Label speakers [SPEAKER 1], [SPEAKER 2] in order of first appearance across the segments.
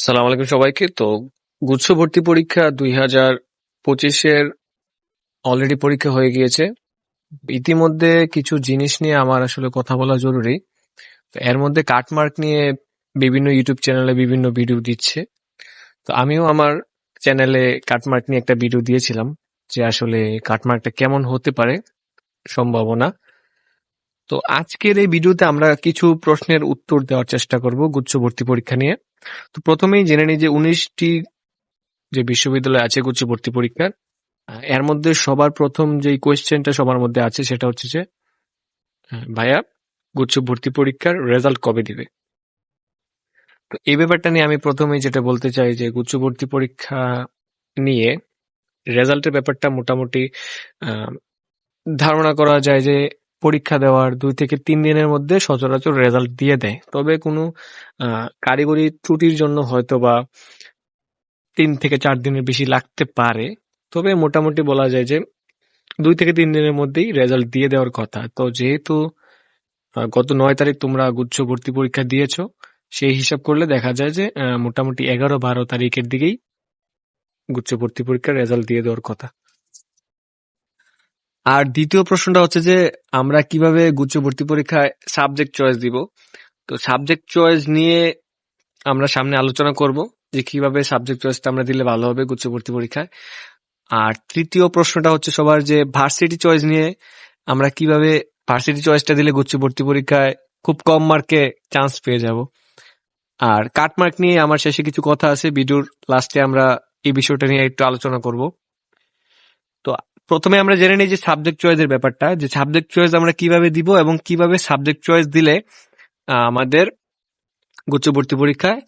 [SPEAKER 1] আসসালামু আলাইকুম সবাইকে। তো গুচ্ছ ভর্তি পরীক্ষা দুই হাজার পঁচিশের অলরেডি পরীক্ষা হয়ে গিয়েছে। ইতিমধ্যে কিছু জিনিস নিয়ে আমার আসলে কথা বলা জরুরি। এর মধ্যে কাটমার্ক নিয়ে বিভিন্ন ইউটিউব চ্যানেলে বিভিন্ন ভিডিও দিচ্ছে। তো আমিও আমার চ্যানেলে কাটমার্ক নিয়ে একটা ভিডিও দিয়েছিলাম যে আসলে কাটমার্কটা কেমন হতে পারে সম্ভাবনা। তো আজকের এই ভিডিওতে আমরা কিছু প্রশ্নের উত্তর দেওয়ার চেষ্টা করব গুচ্ছ ভর্তি পরীক্ষা নিয়ে। তো প্রথমেই জেনে নিই যে উনিশটি যে বিশ্ববিদ্যালয় আছে গুচ্ছ ভর্তি পরীক্ষার এর মধ্যে সবার প্রথম যে কোয়েশ্চেনটা সবার মধ্যে আছে সেটা হচ্ছে যে ভাইয়া গুচ্ছ ভর্তি পরীক্ষার রেজাল্ট কবে দিবে? তো এই ব্যাপারটা নিয়ে আমি প্রথমেই যেটা বলতে চাই যে গুচ্ছ ভর্তি পরীক্ষা নিয়ে রেজাল্টের ব্যাপারটা মোটামুটি ধারণা করা যায় যে পরীক্ষা দেওয়ার দুই থেকে তিন দিনের মধ্যে সচরাচর রেজাল্ট দিয়ে দেয়। তবে কোনো কারিগরি ত্রুটির জন্য হয়তো বা তিন থেকে চার দিনের বেশি লাগতে পারে। তবে মোটামুটি বলা যায় যে দুই থেকে তিন দিনের মধ্যেই রেজাল্ট দিয়ে দেওয়ার কথা। তো যেহেতু গত নয় তারিখ তোমরা গুচ্ছ ভর্তি পরীক্ষা দিয়েছ, সেই হিসাব করলে দেখা যায় যে মোটামুটি এগারো বারো তারিখের দিকেই গুচ্ছ ভর্তি পরীক্ষার রেজাল্ট দিয়ে দেওয়ার কথা। আর দ্বিতীয় প্রশ্নটা হচ্ছে যে, আমরা কীভাবে গুচ্ছ ভর্তি পরীক্ষায় সাবজেক্ট চয়েস দিব? তো সাবজেক্ট চয়েস নিয়ে আমরা সামনে আলোচনা করব যে কীভাবে সাবজেক্ট চয়েসটা আমরা দিলে ভালো হবে গুচ্ছ ভর্তি পরীক্ষায়। আর তৃতীয় প্রশ্নটা হচ্ছে সবার যে ভার্সিটি চয়েস নিয়ে, আমরা কীভাবে ভার্সিটি চয়েসটা দিলে গুচ্ছ ভর্তি পরীক্ষায় খুব কম মার্কে চান্স পেয়ে যাব। আর কাট মার্ক নিয়ে আমার শেষে কিছু কথা আছে ভিডিওর লাস্টে আমরা এই বিষয়টা নিয়ে একটু আলোচনা করব। প্রথমে আমরা জেনে নিই যে সাবজেক্ট চয়েসের ব্যাপারটা, যে সাবজেক্ট চয়েস আমরা কীভাবে দিব এবং কীভাবে সাবজেক্ট চয়েস দিলে আমাদের ভর্তি পরীক্ষায়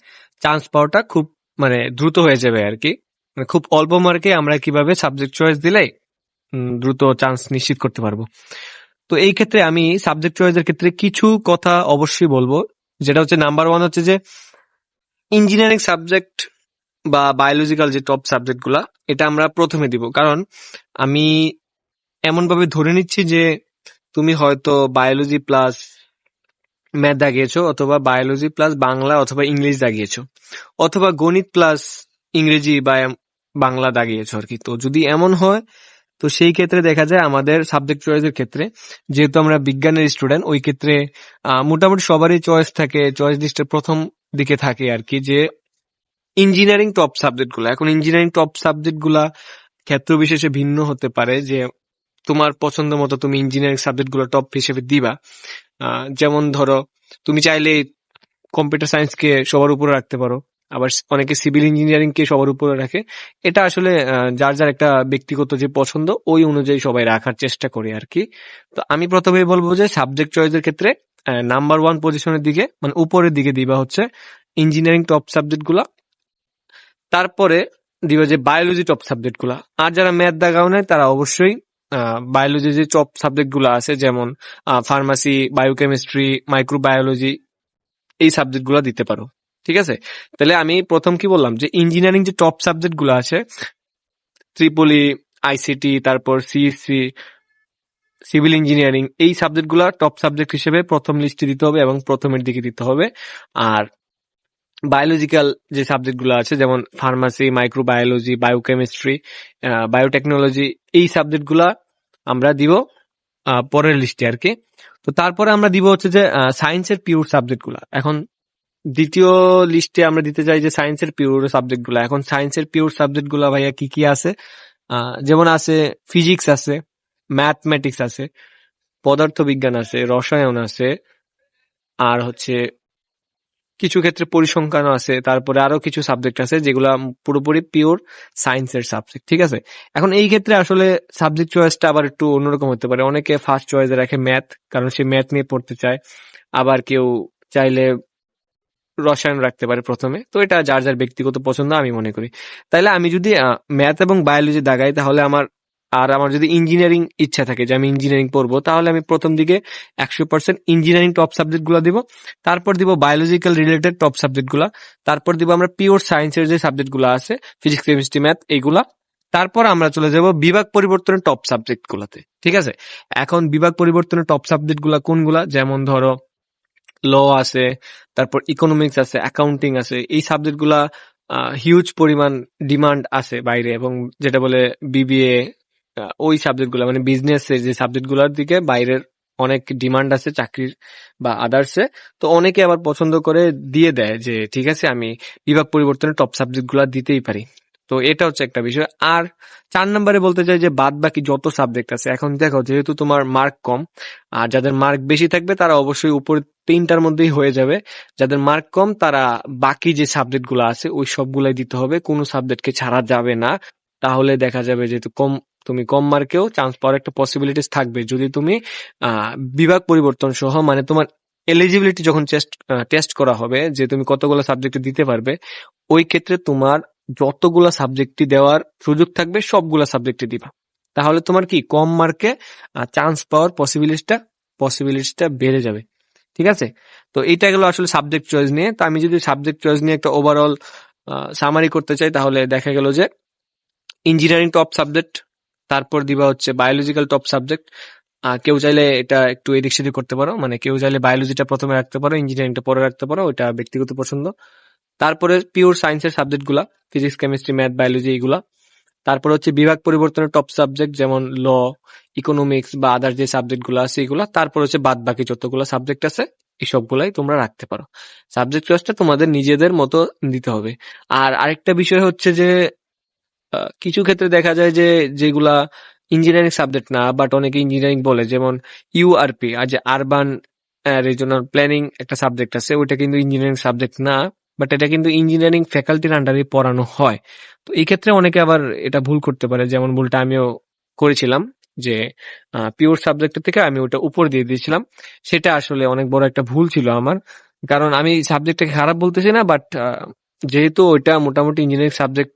[SPEAKER 1] চান্স পাওয়াটা খুব মানে দ্রুত হয়ে যাবে আর কি মানে খুব অল্প মার্কে আমরা কীভাবে সাবজেক্ট চয়েস দিলে দ্রুত চান্স নিশ্চিত করতে পারব। তো এই ক্ষেত্রে আমি সাবজেক্ট চয়েসের ক্ষেত্রে কিছু কথা অবশ্যই বলব। যেটা হচ্ছে নাম্বার ওয়ান হচ্ছে যে ইঞ্জিনিয়ারিং সাবজেক্ট বা বায়োলজিক্যাল যে টপ সাবজেক্টগুলা, এটা আমরা প্রথমে দিব। কারণ আমি এমন ভাবে ধরে নিচ্ছি যে তুমি হয়তো বায়োলজি প্লাস ম্যাথ দাগিয়েছো, অথবা বায়োলজি প্লাস বাংলা অথবা ইংলিশ দাগিয়েছো, অথবা গণিত প্লাস ইংরেজি বা বাংলা দাগিয়েছো আর কি। তো যদি এমন হয়, তো সেই ক্ষেত্রে দেখা যায় আমাদের সাবজেক্ট চয়েসের ক্ষেত্রে, যেহেতু আমরা বিজ্ঞানের স্টুডেন্ট ওই ক্ষেত্রে মোটামুটি সবারই চয়েস থাকে চয়েস লিস্টের প্রথম দিকে থাকে আর কি, যে ইঞ্জিনিয়ারিং টপ সাবজেক্টগুলা। এখন ইঞ্জিনিয়ারিং টপ সাবজেক্টগুলা ক্ষেত্র বিশেষে ভিন্ন হতে পারে যে, তোমার পছন্দ মতো তুমি ইঞ্জিনিয়ারিং সাবজেক্টগুলো টপ হিসেবে দিবা। যেমন ধরো, তুমি চাইলে কম্পিউটার সায়েন্স কে সবার উপরে রাখতে পারো, আবার অনেকে সিভিল ইঞ্জিনিয়ারিং কে সবার উপরে রাখে। এটা আসলে যার যার একটা ব্যক্তিগত যে পছন্দ, ওই অনুযায়ী সবাই রাখার চেষ্টা করে আর কি। তো আমি প্রথমেই বলব যে সাবজেক্ট চয়েসের ক্ষেত্রে নাম্বার ওয়ান পজিশনের দিকে মানে উপরের দিকে দিবা হচ্ছে ইঞ্জিনিয়ারিং টপ সাবজেক্টগুলা। তারপরে দিবে যে বায়োলজি টপ সাবজেক্টগুলা। আর যারা ম্যাথ দাগাও নেয় তারা অবশ্যই বায়োলজি যে টপ সাবজেক্টগুলো আছে, যেমন ফার্মাসি বায়োকেমিস্ট্রি মাইক্রোবায়োলজি এই সাবজেক্টগুলো দিতে পারো। ঠিক আছে? তাহলে আমি প্রথম কি বললাম, যে ইঞ্জিনিয়ারিং যে টপ সাবজেক্টগুলো আছে, ত্রিপলি আইসিটি তারপর সিএসসি সিভিল ইঞ্জিনিয়ারিং এই সাবজেক্টগুলা টপ সাবজেক্ট হিসেবে প্রথম লিস্টে দিতে হবে এবং প্রথমের দিকে দিতে হবে। আর বায়োলজিক্যাল যে সাবজেক্টগুলো আছে, যেমন ফার্মাসি মাইক্রোবায়োলজি বায়োকেমিস্ট্রি বায়োটেকনোলজি এই সাবজেক্টগুলা আমরা দিব পরের লিস্টে আর কি। তো তারপরে আমরা দিব হচ্ছে যে সায়েন্সের পিওর সাবজেক্টগুলা। এখন দ্বিতীয় লিস্টে আমরা দিতে চাই যে সায়েন্সের পিওর সাবজেক্টগুলো এখন সায়েন্সের পিওর সাবজেক্টগুলা ভাইয়া কি কি আছে? যেমন আছে ফিজিক্স আছে ম্যাথমেটিক্স আছে, পদার্থবিজ্ঞান আছে, রসায়ন আছে, আর হচ্ছে কিছু ক্ষেত্রে পরিসংখ্যান আছে, তারপরে আরও কিছু সাবজেক্ট আছে যেগুলো পুরোপুরি পিওর সায়েন্সের সাবজেক্ট ঠিক আছে? এখন এই ক্ষেত্রে আসলে সাবজেক্ট চয়েসটা আবার একটু অন্যরকম হতে পারে। অনেকে ফার্স্ট চয়েসে রাখে ম্যাথ কারণ সে ম্যাথ নিয়ে পড়তে চায়। আবার কেউ চাইলে রসায়ন রাখতে পারে প্রথমে। তো এটা যার যার ব্যক্তিগত পছন্দ আমি মনে করি। তাইলে আমি যদি ম্যাথ এবং বায়োলজি দাগাই, তাহলে আমার আর আমার যদি ইঞ্জিনিয়ারিং ইচ্ছা থাকে যে আমি ইঞ্জিনিয়ারিং পড়ব তাহলে আমি প্রথম দিকে একশো পার্সেন্ট ইঞ্জিনিয়ারিং টপ সাবজেক্টগুলো দিব তারপর দিব বায়োলজিক্যাল রিলেটেড টপ সাবজেক্টগুলা তারপর দিব আমরা পিওর সায়েন্সের যে সাবজেক্টগুলো আছে ফিজিক্স কেমিস্ট্রি ম্যাথ এইগুলা তারপর আমরা চলে যাব বিভাগ পরিবর্তনের টপ সাবজেক্ট গুলাতে ঠিক আছে এখন বিভাগ পরিবর্তনের টপ সাবজেক্টগুলা কোনগুলা যেমন ধরো ল আছে, তারপর ইকোনমিক্স আছে, অ্যাকাউন্টিং আছে। এই সাবজেক্টগুলা আ হিউজ পরিমাণ ডিমান্ড আছে বাইরে এবং যেটা বলে বিবিএ ওই সাবজেক্টগুলা মানে বিজনেসের যে সাবজেক্টগুলার দিকে বাইরের অনেক ডিমান্ড আছে, চাকরির বা আদার্সে। তো অনেকে আবার পছন্দ করে দিয়ে দেয় যে, ঠিক আছে, আমি বিভাগ পরিবর্তনের টপ সাবজেক্টগুলা দিতেই পারি। তো এটা হচ্ছে একটা বিষয়। আর চার নাম্বারে বলতে চাই যে বাদ বাকি যত সাবজেক্ট আছে, এখন দেখো যেহেতু তোমার মার্ক কম, আর যাদের মার্ক বেশি থাকবে, তারা অবশ্যই উপর তিনটার মধ্যেই হয়ে যাবে। যাদের মার্ক কম, তারা বাকি যে সাবজেক্টগুলা আছে, ওই সবগুলাই দিতে হবে। কোনো সাবজেক্টকে ছাড়া যাবে না। তাহলে দেখা যাবে যেহেতু কম তুমি কম মার্কেও চান্স পাওয়ার একটা পসিবিলিটিস থাকবে। যদি তুমি বিভাগ পরিবর্তন সহ মানে তোমার এলিজিবিলিটি যখন চেস্ট আ টেস্ট করা হবে যে তুমি কতগুলা সাবজেক্টে দিতে পারবে, ওই ক্ষেত্রে তোমার যতগুলা সাবজেক্টই দেওয়ার সুযোগ থাকবে সবগুলা সাবজেক্টই দিবা। তাহলে তোমার কি কম মার্কে চান্স পাওয়ার পসিবিলিটিসটা পসিবিলিটিসটা বেড়ে যাবে। ঠিক আছে? তো এইটা গেল আসলে সাবজেক্ট চয়েস নিয়ে। তো আমি যদি সাবজেক্ট চয়েস নিয়ে একটা ওভারঅল সামারি করতে চাই তাহলে দেখা গেল যে ইঞ্জিনিয়ারিং টপ সাবজেক্ট, তারপর দিবা হচ্ছে বায়োলজিক্যাল টপ সাবজেক্ট। কেউ চাইলে এটা একটু এদিক সেদিক করতে পারো। মানে কেউ চাইলে বায়োলজিটা প্রথমে রাখতে পারো, ইঞ্জিনিয়ারিংটা পরে রাখতে পারো। ওইটা ব্যক্তিগত পছন্দ। তারপরে পিওর সায়েন্সের সাবজেক্টগুলা ফিজিক্স, কেমিস্ট্রি, ম্যাথ, বায়োলজি এইগুলা। তারপর হচ্ছে বিভাগ পরিবর্তনের টপ সাবজেক্ট যেমন ল, ইকোনমিক্স বা আদার যে সাবজেক্টগুলো আছে এগুলা। তারপর হচ্ছে বাদবাকি যতগুলা সাবজেক্ট আছে এই সবগুলাই তোমরা রাখতে পারো। সাবজেক্ট চয়েসটা তোমাদের নিজেদের মতো দিতে হবে। আর আরেকটা বিষয় হচ্ছে যে কিছু ক্ষেত্রে দেখা যায় যে যেগুলা ইঞ্জিনিয়ারিং সাবজেক্ট না বাট অনেকে ইঞ্জিনিয়ারিং বলে, যেমন ইউআরপি আর যে আরবান রিজনাল প্ল্যানিং একটা সাবজেক্ট আছে, ওইটা কিন্তু ইঞ্জিনিয়ারিং সাবজেক্ট না। বাট এটা কিন্তু ইঞ্জিনিয়ারিং ফ্যাকাল্টির আন্ডারে পড়ানো হয়। তো এই ক্ষেত্রে অনেকে আবার এটা ভুল করতে পারে। যেমন ভুলটা আমিও করেছিলাম, যে পিওর সাবজেক্টের থেকে আমি ওটা উপর দিয়ে দিয়েছিলাম। সেটা আসলে অনেক বড় একটা ভুল ছিল আমার। কারণ আমি সাবজেক্টটাকে খারাপ বলতেছি না বাট যেহেতু ওইটা মোটামুটি ইঞ্জিনিয়ারিং সাবজেক্ট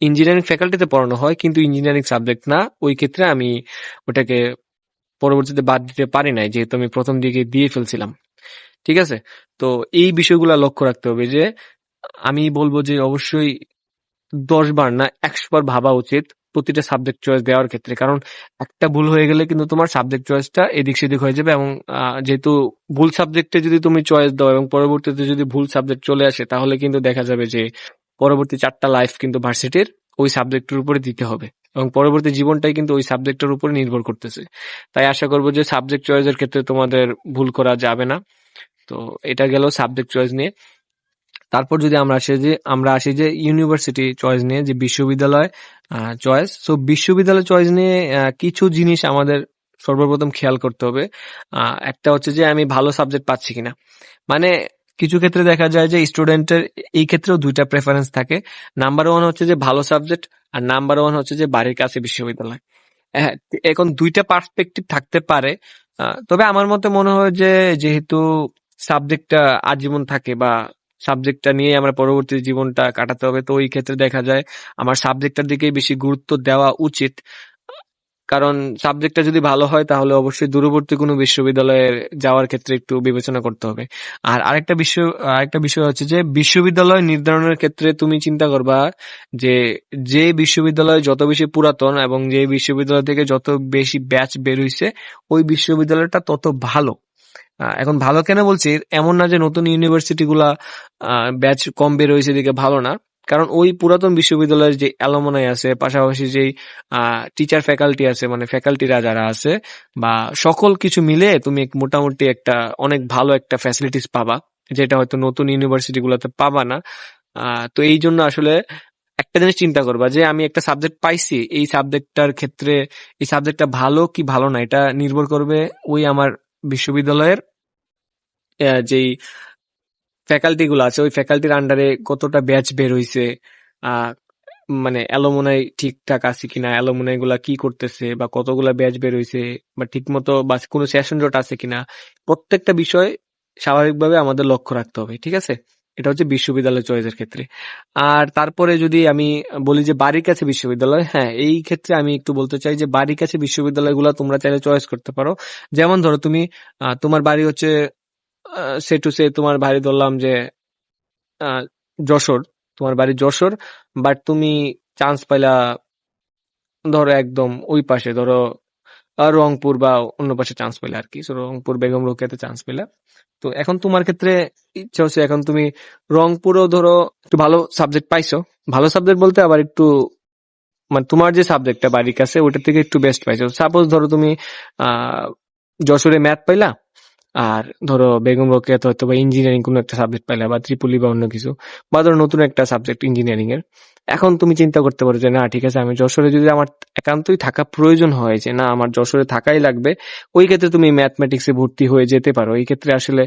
[SPEAKER 1] ইঞ্জিনিয়ারিং ফ্যাকাল্টিতে পড়ানো হয়, কিন্তু ইঞ্জিনিয়ারিং সাবজেক্ট না। ওই ক্ষেত্রে আমি ওটাকে পরবর্তীতে বাদ দিতে পারি নাই। যেহেতু আমি প্রথম দিকে দিয়ে ফেলছিলাম। ঠিক আছে? তো এই বিষয়গুলা লক্ষ্য রাখতে হবে যে, আমি বলব যে অবশ্যই ১০ বার না ১০০ বার ভাবা উচিত প্রতিটা সাবজেক্ট চয়েস দেওয়ার ক্ষেত্রে। কারণ একটা ভুল হয়ে গেলে কিন্তু তোমার সাবজেক্ট চয়েসটা এদিক সেদিক হয়ে যাবে এবং যেহেতু ভুল সাবজেক্টে যদি তুমি চয়েস দাও এবং পরবর্তীতে যদি ভুল সাবজেক্ট চলে আসে, তাহলে কিন্তু দেখা যাবে যে পরবর্তী চারটা লাইফ কিন্তু ভার্সিটির ওই সাবজেক্টের উপরে দিতে হবে। এবং পরবর্তী জীবনটাই কিন্তু ওই সাবজেক্টের উপরে নির্ভর করতেছে। তাই আশা করব যে সাবজেক্ট চয়েসের ক্ষেত্রে তোমাদের ভুল করা যাবে না। তো এটা গেল সাবজেক্ট চয়েস নিয়ে। তারপর যদি আমরা আসি যে, আমরা আসি যে ইউনিভার্সিটি চয়েস নিয়ে, যে বিশ্ববিদ্যালয় চয়েস। সো বিশ্ববিদ্যালয় চয়েস নিয়ে কিছু জিনিস আমাদের সর্বপ্রথম খেয়াল করতে হবে। একটা হচ্ছে যে আমি ভালো সাবজেক্ট পাচ্ছি কিনা। মানে কিছু ক্ষেত্রে দেখা যায় যে স্টুডেন্টের এই ক্ষেত্রেও দুইটা প্রেফারেন্স থাকে। নাম্বার ওয়ান হচ্ছে যে ভালো সাবজেক্ট আর নাম্বার ওয়ান হচ্ছে যে বাড়ির কাছে বিশ্ববিদ্যালয়। হ্যাঁ, এখন দুইটা পার্সপেক্টিভ থাকতে পারে। তবে আমার মতে মনে হয় যে যেহেতু সাবজেক্টটা আজীবন থাকে বা সাবজেক্টটা নিয়ে আমার পরবর্তী জীবনটা কাটাতে হবে তো ওই ক্ষেত্রে দেখা যায় আমার সাবজেক্টটার দিকেই বেশি গুরুত্ব দেওয়া উচিত। কারণ সাবজেক্টটা যদি ভালো হয় তাহলে অবশ্যই দূরবর্তী কোনো বিশ্ববিদ্যালয়ে যাওয়ার ক্ষেত্রে একটু বিবেচনা করতে হবে। আর আরেকটা বিষয় আরেকটা বিষয় হচ্ছে যে বিশ্ববিদ্যালয় নির্ধারণের ক্ষেত্রে তুমি চিন্তা করবা যে, যে বিশ্ববিদ্যালয় যত বেশি পুরাতন এবং যে বিশ্ববিদ্যালয় থেকে যত বেশি ব্যাচ বের হইছে ওই বিশ্ববিদ্যালয়টা তত ভালো। এখন ভালো কেন বলছি এমন না যে নতুন ইউনিভার্সিটি গুলা ব্যাচ কম বের হয়েছে এদিকে ভালো না। কারণ ওই পুরাতন বিশ্ববিদ্যালয়ের যে অ্যালুমনাই আছে, পাশাপাশি যেই টিচার ফ্যাকাল্টি আছে মানে ফ্যাকাল্টিরা যারা আছে, বা সকল কিছু মিলে তুমি মোটামুটি একটা অনেক ভালো একটা ফ্যাসিলিটিস পাবা। যেটা হয়তো নতুন ইউনিভার্সিটি গুলাতে পাবা না। তো এইজন্য আসলে একটা জিনিস চিন্তা করবা যে আমি একটা সাবজেক্ট পাইছি, এই সাবজেক্টটার ক্ষেত্রে এই সাবজেক্টটা ভালো কি ভালো না, এটা নির্ভর করবে ওই আমার বিশ্ববিদ্যালয়ের যেই ফ্যাকাল্টি গুলো আছে ওই ফ্যাকাল্টির আন্ডারে কতটা ব্যাচ বের হইছে, মানে অ্যালুমনাই ঠিকঠাক আছে কিনা, অ্যালুমনাই গুলা কি করতেছে বা কতগুলা ব্যাচ বের হইছে বা ঠিকমতো বা কোনো সেশন জট আছে কিনা। প্রত্যেকটা বিষয় স্বাভাবিকভাবে আমাদের লক্ষ্য রাখতে হবে। ঠিক আছে? এটা হচ্ছে বিশ্ববিদ্যালয় চয়েসের ক্ষেত্রে। আর তারপরে যদি আমি বলি যে বাড়ির কাছে বিশ্ববিদ্যালয়, হ্যাঁ এই ক্ষেত্রে আমি একটু বলতে চাই যে বাড়ির কাছে বিশ্ববিদ্যালয়গুলা তোমরা চাইলে চয়েস করতে পারো। যেমন ধরো তুমি তোমার বাড়ি হচ্ছে সে টু সে তোমার বাড়ি ধরলাম যে যশোর, তোমার বাড়ি যশোর বাট তুমি চান্স পাইলা ধরো একদম ওই পাশে ধরো রংপুর বা অন্য পাশে চান্স পেলে আর কি রংপুর বেগম রোকেয়াতে চান্স পেলে তো এখন তোমার ক্ষেত্রে ইচ্ছা হচ্ছে এখন তুমি রংপুরও ধরো একটু ভালো সাবজেক্ট পাইছো। ভালো সাবজেক্ট বলতে আবার একটু মানে তোমার যে সাবজেক্টটা বাড়ির কাছে ওটা থেকে একটু বেস্ট পাইছো। সাপোজ ধরো তুমি আহ যশোরে ম্যাথ পাইলা আর ধরো বেগম রোকেয়াতে হয়তো বা ইঞ্জিনিয়ারিং কোনো একটা সাবজেক্ট পাইলা বা ত্রিপুলি বা অন্য কিছু, বা ধরো নতুন একটা সাবজেক্ট ইঞ্জিনিয়ারিং এর। এখন তুমি চিন্তা করতে পারো যে, না, ঠিক আছে, আমি যশোরে যদি আমার একান্তই থাকা প্রয়োজন হয় যে, না, আমার যশোরে থাকাই লাগবে, ওই ক্ষেত্রে তুমি ম্যাথমেটিক্সে ভর্তি হয়ে যেতে পারো। এই ক্ষেত্রে আসলে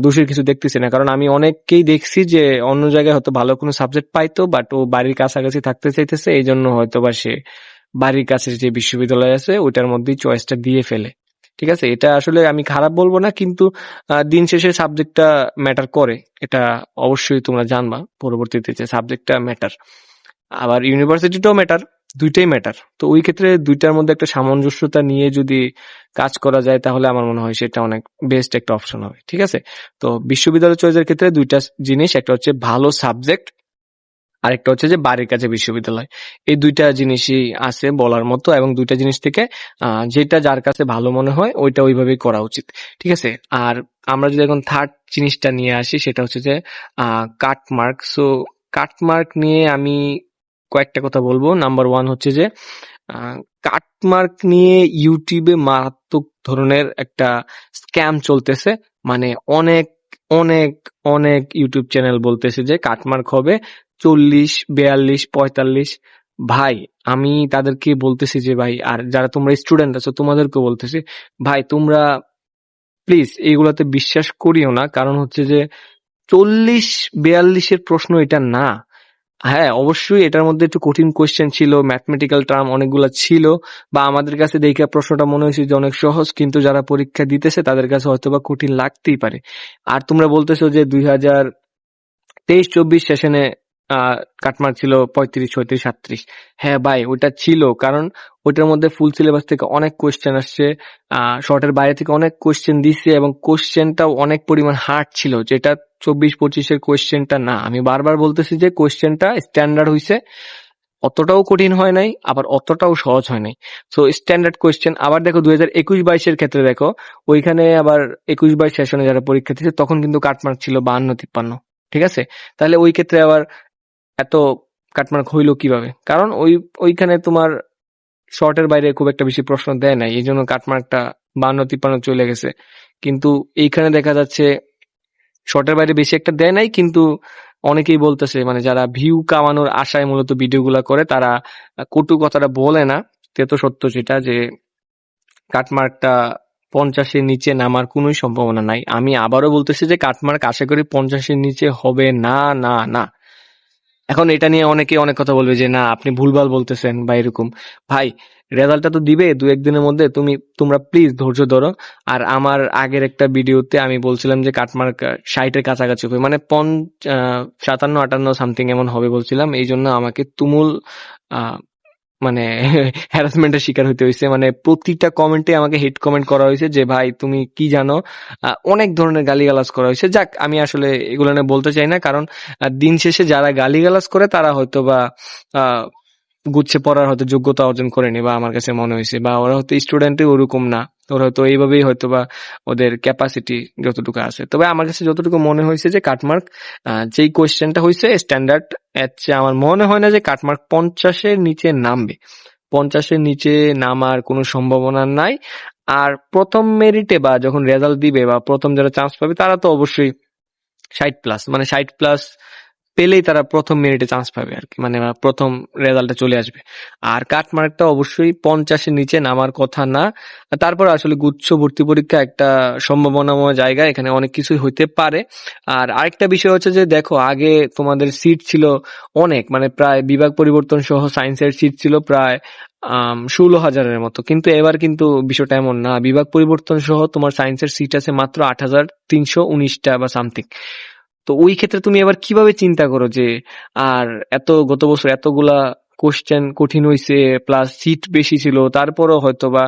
[SPEAKER 1] দোষের কিছু দেখতেছি না। কারণ আমি অনেককেই দেখছি যে, অন্য জায়গায় হয়তো ভালো কোনো সাবজেক্ট পাইতো বাট ও বাড়ির কাছাকাছি থাকতে চাইতেছে এই জন্য হয়তো বা সে বাড়ির কাছে যে বিশ্ববিদ্যালয় আছে, ওইটার মধ্যেই চয়েসটা দিয়ে ফেলে। ঠিক আছে? এটা আসলে আমি খারাপ বলব না, কিন্তু দিন শেষে সাবজেক্টটা ম্যাটার করে। এটা অবশ্যই তোমরা জানবা পরবর্তীতে যে সাবজেক্টটা ম্যাটার আবার ইউনিভার্সিটিটাও ম্যাটার দুইটাই ম্যাটার তো ওই ক্ষেত্রে দুইটার মধ্যে একটা সামঞ্জস্যতা নিয়ে যদি কাজ করা যায়, তাহলে আমার মনে হয় সেটা অনেক বেস্ট একটা অপশন হবে। ঠিক আছে? তো বিশ্ববিদ্যালয় চয়েসের ক্ষেত্রে দুইটা জিনিস, একটা হচ্ছে ভালো সাবজেক্ট আরেকটা হচ্ছে যে বাড়ির কাছে বিশ্ববিদ্যালয়। এই দুইটা জিনিসই আছে বলার মতো এবং দুইটা জিনিস থেকে যেটা যার কাছে ভালো মনে হয় ওইটা ওইভাবেই করা উচিত। ঠিক আছে? আর আমরা যদি এখন থার্ড জিনিসটা নিয়ে আসি, সেটা হচ্ছে যে কাটমার্ক সো কাটমার্ক নিয়ে আমি কয়েকটা কথা বলব। নাম্বার ওয়ান হচ্ছে যে কাটমার্ক নিয়ে ইউটিউবে মারাত্মক ধরনের একটা স্ক্যাম চলতেছে। মানে অনেক অনেক অনেক ইউটিউব চ্যানেল বলতেছে যে কাটমার্ক হবে। চল্লিশ, বেয়াল্লিশ, পঁয়তাল্লিশ। ভাই, আমি তাদেরকে বলতেছি যে, ভাই, আর যারা তোমরা স্টুডেন্ট আছো তোমাদেরকে বলতেছি, ভাই, তোমরা প্লিজ এইগুলাতে বিশ্বাস করিও না। কারণ হচ্ছে যে, চল্লিশ, বেয়াল্লিশের প্রশ্ন এটা না। হ্যাঁ অবশ্যই এটার মধ্যে একটু কঠিন কোয়েশ্চেন ছিল ম্যাথমেটিক্যাল টার্ম অনেকগুলো ছিল, বা আমাদের কাছে দেখে প্রশ্নটা মনে হয়েছে যে অনেক সহজ, কিন্তু যারা পরীক্ষা দিতেছে, তাদের কাছে হয়তো বা কঠিন লাগতেই পারে। আর তোমরা বলতেছো যে দুই হাজার তেইশ, চব্বিশ সেশনে আহ কাটমার্ক ছিল পঁয়ত্রিশ, ছয়ত্রিশ সাত্রিশ হ্যাঁ ভাই ওটা ছিল, কারণ ওটার মধ্যে ফুল সিলেবাস থেকে অনেক কোয়েশ্চেন আসছে। শর্টের বাইরে থেকে অনেক কোয়েশ্চেন দিচ্ছে এবং কোয়েশ্চেনটাও অনেক পরিমাণ হার্ড ছিল, যেটা চব্বিশ, পঁচিশের কোয়েশ্চেনটা না। আমি বারবার বলতেছি যে কোয়েশ্চেনটা স্ট্যান্ডার্ড হইছে। অতটাও কঠিন হয় নাই, আবার অতটাও সহজ হয় নাই। সো স্ট্যান্ডার্ড কোয়েশ্চেন আবার দেখো দুই হাজার একুশ বাইশের ক্ষেত্রে দেখো, ওইখানে আবার একুশ বাইশ সেশনে যারা পরীক্ষা দিচ্ছে তখন কিন্তু কাটমার্ক ছিল বাহান্ন, তিপ্পান্ন। ঠিক আছে? তাহলে ওই ক্ষেত্রে আবার এত কাটমার্ক হইল কীভাবে? কারণ ওই, ওইখানে তোমার শর্টের বাইরে খুব একটা বেশি প্রশ্ন দেয় নাই, এই জন্য কাটমার্কটা বান্ন তিপ্পান্ন চলে গেছে। কিন্তু এইখানে দেখা যাচ্ছে শর্টের বাইরে বেশি একটা দেয় নাই, কিন্তু অনেকেই বলতেছে মানে যারা ভিউ কামানোর আশায় মূলত ভিডিওগুলা করে, তারা কটু কথাটা বলে না। তে তো সত্য যেটা যে কাটমার্কটা পঞ্চাশের নিচে নামার কোনোই সম্ভাবনা নাই। আমি আবারও বলতেছি যে কাটমার্ক আশা করি পঞ্চাশের নিচে হবে না না না। এখন এটা নিয়ে অনেকে অনেক কথা বলবে যে, না, আপনি ভুলভাল বলতেছেন বা এরকম। ভাই রেজাল্টটা তো দিবে দু একদিনের মধ্যে। তুমি, তোমরা প্লিজ ধৈর্য ধরো। আর আমার আগের একটা ভিডিওতে আমি বলছিলাম যে, কাটমার্ক সাইটের কাছাকাছি হবে। মানে পঞ্চ সাতান্ন, আটান্ন সামথিং এমন হবে বলছিলাম। এই জন্য আমাকে তুমুল মানে হ্যারাসমেন্টের শিকার হইতে হয়েছে মানে প্রতিটা কমেন্টে আমাকে হেড কমেন্ট করা হয়েছে যে, ভাই, তুমি কি জানো? অনেক ধরনের গালিগালাজ করা হয়েছে যাক, আমি আসলে এগুলো নিয়ে বলতে চাই না, কারণ দিন শেষে যারা গালিগালাজ করে, তারা হয়তো বা গুচ্ছে পড়ার হয়তো যোগ্যতা অর্জন করেনি বা আমার কাছে মনে হয়েছে, বা ওরা হয়তো স্টুডেন্টই ওরকম না। ওরা হয়তো এইভাবেই হয়তো বা ওদের ক্যাপাসিটি যতটুকু আছে। তবে আমার কাছে যতটুকু মনে হয়েছে যে কাটমার্ক যেই কোয়েশ্চেনটা হয়েছে স্ট্যান্ডার্ড এর আমার মনে হয় না যে কাটমার্ক পঞ্চাশের নিচে নামবে। পঞ্চাশের নিচে নামার কোনো সম্ভাবনা নাই। আর প্রথম মেরিটে বা যখন রেজাল্ট দিবে বা প্রথম যারা চান্স পাবে, তারা তো অবশ্যই ষাট প্লাস মানে ষাট প্লাস পেলেই তারা প্রথম মিনিটে চান্স পাবে আর কি। মানে প্রথম রেজাল্টটা চলে আসবে। আর কাটমার্কটা অবশ্যই পঞ্চাশের নিচে নামার কথা না। তারপর আসলে গুচ্ছ ভর্তি পরীক্ষা একটা সম্ভাবনাময় জায়গা, এখানে অনেক কিছুই হইতে পারে। আর আরেকটা বিষয় হচ্ছে যে, দেখো, আগে তোমাদের সিট ছিল অনেক মানে প্রায় বিভাগ পরিবর্তন সহ সায়েন্সের সিট ছিল প্রায় ষোলো হাজারের মতো। কিন্তু এবার কিন্তু বিষয়টা এমন না। বিভাগ পরিবর্তন সহ তোমার সায়েন্সের সিট আছে মাত্র আট হাজার তিনশো উনিশটা বা সামথিং তো ওই ক্ষেত্রে তুমি এবার কীভাবে চিন্তা করো যে, আর এত গত বছর এতগুলা কোশ্চেন কঠিন হইছে প্লাস সিট বেশি ছিল, তারপরও হয়তো বা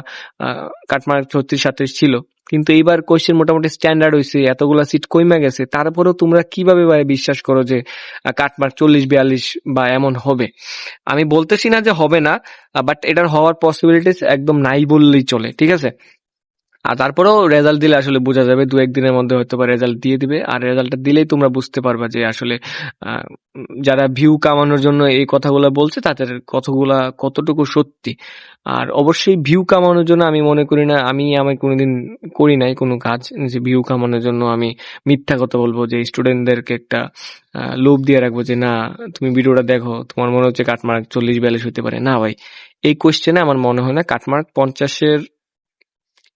[SPEAKER 1] কাটমার্ক ছত্রিশ সাত্রিশ ছিল। কিন্তু এইবার কোশ্চেন মোটামুটি স্ট্যান্ডার্ড হয়েছে এতগুলা সিট কইমা গেছে, তারপরেও তোমরা কীভাবে বিশ্বাস করো যে কাটমার্ক চল্লিশ বিয়াল্লিশ বা এমন হবে? আমি বলতেছি না যে হবে না বাট এটার হওয়ার পসিবিলিটিস একদম নাই বললেই চলে, ঠিক আছে? আর তারপরেও রেজাল্ট দিলে আসলে বোঝা যাবে দু একদিনের মধ্যে হয়তো বা রেজাল্ট দিয়ে দিবে। আর রেজাল্টটা দিলেই তোমরা বুঝতে পারবা যে আসলে যারা ভিউ কামানোর জন্য এই কথাগুলো বলছে, তাদের কথাগুলা কতটুকু সত্যি। আর অবশ্যই ভিউ কামানোর জন্য আমি মনে করি না, আমি আমি কোনোদিন করি নাই কোনো কাজ, যে ভিউ কামানোর জন্য আমি মিথ্যা কথা বলব, যে স্টুডেন্টদেরকে একটা লোভ দিয়ে রাখব যে, না, তুমি ভিডিওটা দেখো, তোমার মনে হচ্ছে কাটমার্ক চল্লিশ, বিয়াল্লিশ হতে পারে। না ভাই, এই কোশ্চেনে আমার মনে হয় না, কাটমার্ক পঞ্চাশের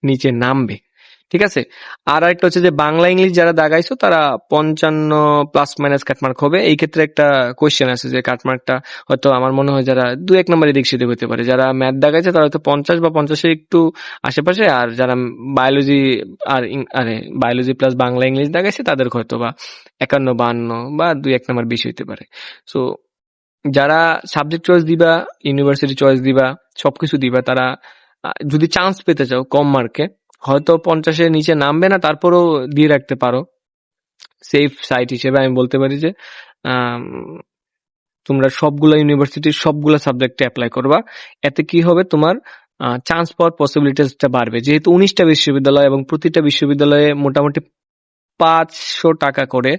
[SPEAKER 1] নিচে নামবে। ঠিক আছে? আর একটা হচ্ছে যে বাংলা ইংলিশ যারা দাগাইছো, তারা পঞ্চান্ন প্লাস মাইনাস কাটমার্ক হবে। এই ক্ষেত্রে একটা কোয়েশ্চেন আছে যে কাটমার্কটা হয়তো আমার মনে হয় যারা দু এক নম্বরে দিক সেদিক হতে পারে। যারা ম্যাথ দাগাইছে, তারা হয়তো পঞ্চাশ বা পঞ্চাশের একটু আশেপাশে, আর যারা বায়োলজি আর আরে বায়োলজি প্লাস বাংলা ইংলিশ দাগাইছে, তাদের হয়তো বা একান্ন বান্ন বা দুই এক নম্বর বেশি হতে পারে। সো যারা সাবজেক্ট চয়েস দিবা ইউনিভার্সিটি চয়েস দিবা, সবকিছু দিবা, তারা যদি চান্স পেতে চাও কম মার্কে হয়তো পঞ্চাশের নিচে নামবে না, তারপরও দিয়ে রাখতে পারো। সেফ সাইট হিসেবে আমি বলতে পারি যে তোমরা সবগুলা ইউনিভার্সিটির সবগুলো সাবজেক্টে অ্যাপ্লাই করবা। এতে কি হবে তোমার চান্স পাওয়ার পসিবিলিটিসটা বাড়বে। যেহেতু উনিশটা বিশ্ববিদ্যালয় এবং প্রতিটা বিশ্ববিদ্যালয়ে মোটামুটি পাঁচশো টাকা করে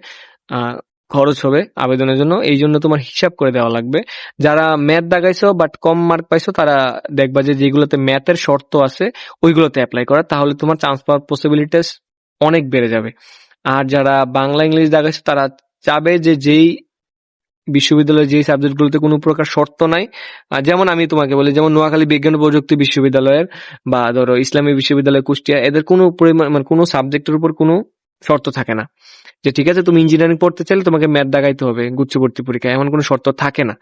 [SPEAKER 1] খরচ হবে আবেদনের জন্য। এই জন্য তোমার হিসাব করে দেওয়া লাগবে। যারা ম্যাথ দাগাইছো বাট কম মার্ক পাইছো, তারা দেখবা যে যেগুলোতে ম্যাথের শর্ত আছে, ওইগুলোতে অ্যাপ্লাই করা। তাহলে তোমার চান্স পাওয়ার পসিবিলিটিস অনেক বেড়ে যাবে। আর যারা বাংলা, ইংলিশ দাগাইছো তারা চাবে যে যেই বিশ্ববিদ্যালয়ের যেই সাবজেক্টগুলোতে কোনো প্রকার শর্ত নাই। যেমন আমি তোমাকে বলি, যেমন নোয়াখালী বিজ্ঞান প্রযুক্তি বিশ্ববিদ্যালয়ের বা ধরো ইসলামী বিশ্ববিদ্যালয়, কুষ্টিয়া, এদের কোনো পরিমাণ মানে কোনো সাবজেক্টের উপর কোনো শর্ত থাকে না। যে ঠিক আছে, তুমি ইঞ্জিনিয়ারিং পড়তে চাইলে তোমাকে ম্যাথ দাগাইতে হবে গুচ্ছবর্তী পরীক্ষা। এমন কোনো শর্ত থাকে না।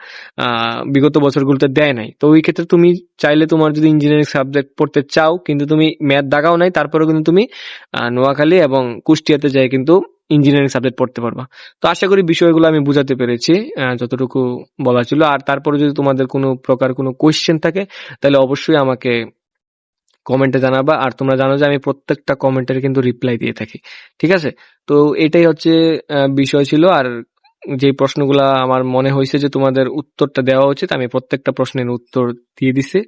[SPEAKER 1] বিগত বছরগুলোতে দেয় নাই। তো ওই ক্ষেত্রে তুমি চাইলে তোমার যদি ইঞ্জিনিয়ারিং সাবজেক্ট পড়তে চাও, কিন্তু তুমি ম্যাথ দাগাও নাই, তারপরেও কিন্তু তুমি নোয়াখালী এবং কুষ্টিয়াতে যাই কিন্তু ইঞ্জিনিয়ারিং সাবজেক্ট পড়তে পারবা। তো আশা করি বিষয়গুলো আমি বুঝাতে পেরেছি যতটুকু বলা ছিল। আর তারপরে যদি তোমাদের কোনো প্রকার কোনো কোয়েশ্চেন থাকে, তাহলে অবশ্যই আমাকে কমেন্টে জানাবা, আর তোমরা জানো যে আমি প্রত্যেকটা কমেন্টের কিন্তু রিপ্লাই দিয়ে থাকি, ঠিক আছে? তো এটাই হচ্ছে বিষয় ছিল, আর যে প্রশ্নগুলা আমার মনে হয়েছে যে তোমাদের উত্তরটা দেওয়া উচিত, আমি প্রত্যেকটা প্রশ্নের উত্তর দিয়ে দিছি।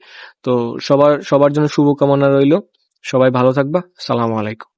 [SPEAKER 1] তো সবার সবার জন্য শুভকামনা রইল। সবাই ভালো থাকবা। সালাম আলাইকুম।